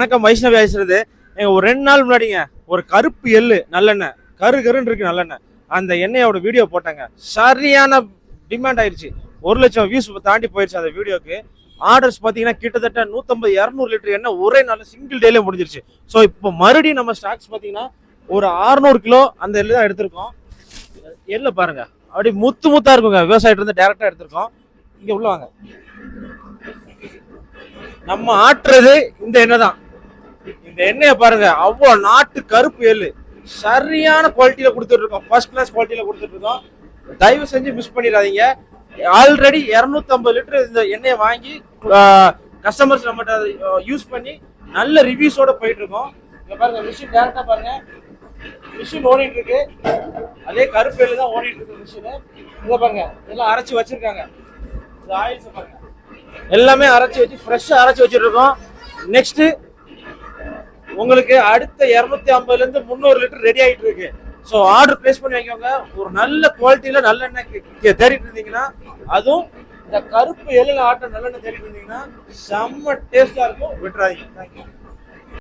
வணக்கம் வைஷ்ணவி பேசுறது ஒரு ரெண்டு நாள் முன்னாடிங்க ஒரு கருப்பு எள்ளு நல்லெண்ணெய் கரு கருன்னு இருக்கு நல்லெண்ணெய். அந்த எண்ணெயோட வீடியோ போட்டாங்க. சரியான டிமாண்ட் ஆயிடுச்சு ஒரு லட்சம் வியூஸ் தாண்டி போயிருச்சு அந்த வீடியோக்கு ஆர்டர்ஸ் பார்த்தீங்கன்னா கிட்டத்தட்ட நூற்றம்பது இரநூறு லிட்டர் எண்ணெய் ஒரே நாள் சிங்கிள் டேலே முடிஞ்சிருச்சு. ஸோ இப்போ மறுபடியும் நம்ம ஸ்டாக்ஸ் பார்த்தீங்கன்னா ஒரு 600 கிலோ அந்த எள்ளு தான் எடுத்திருக்கோம். எள்ளு பாருங்க. அப்படி முத்து முத்தா இருக்குங்க. விவசாயிட்டு இருந்து டேரெக்டாக எடுத்திருக்கோம். இங்கே உள்ள வாங்க. நம்ம ஆட்டுறது இந்த எண்ணெய் தான். இந்த எண்ணெயை பாருங்க அவ்வளோ நாட்டு கருப்பு எள்ளு. சரியான குவாலிட்டியில கொடுத்துட்டு இருக்கோம். ஃபர்ஸ்ட் கிளாஸ் குவாலிட்டியில கொடுத்துட்டு இருக்கோம். தயவு செஞ்சு மிஸ் பண்ணிடாதீங்க. ஆல்ரெடி 250 லிட்டர் இந்த எண்ணெயை வாங்கி கஸ்டமர்ஸ் நம்மகிட்ட யூஸ் பண்ணி நல்ல ரிவ்யூஸோட போயிட்டு இருக்கோம். இங்க பாருங்க மிஷின் டேரக்டா பாருங்க. மிஷின் ஓடிட்டு இருக்கு. அதே கருப்பு எள்ளு தான் ஓடிட்டு இருக்கு மிஷின் இதை பாருங்க எல்லாம் அரைச்சி வச்சிருக்காங்க. இந்த ஆயில்ஸ் பாருங்க. எல்லாமே அரைச்சி வச்சு ஃப்ரெஷ்ஷாக அரைச்சி வச்சுட்ருக்கோம் நெக்ஸ்ட்டு உங்களுக்கு அடுத்த இரநூத்தி ஐம்பதுல இருந்து முந்நூறு லிட்டர் ரெடி ஆகிட்டு இருக்கு. ஸோ ஆர்டர் பிளேஸ் பண்ணி வைக்கோங்க. ஒரு நல்ல குவாலிட்டியில நல்லெண்ணெய் தேடிட்டு இருந்தீங்கன்னா அதுவும் இந்த கருப்பு எள்ளுல ஆட்ட நல்லெண்ணெய் தேடிட்டு இருந்தீங்கன்னா செம்ம டேஸ்டா இருக்கும். விட்டுறாதீங்க. தேங்க்யூ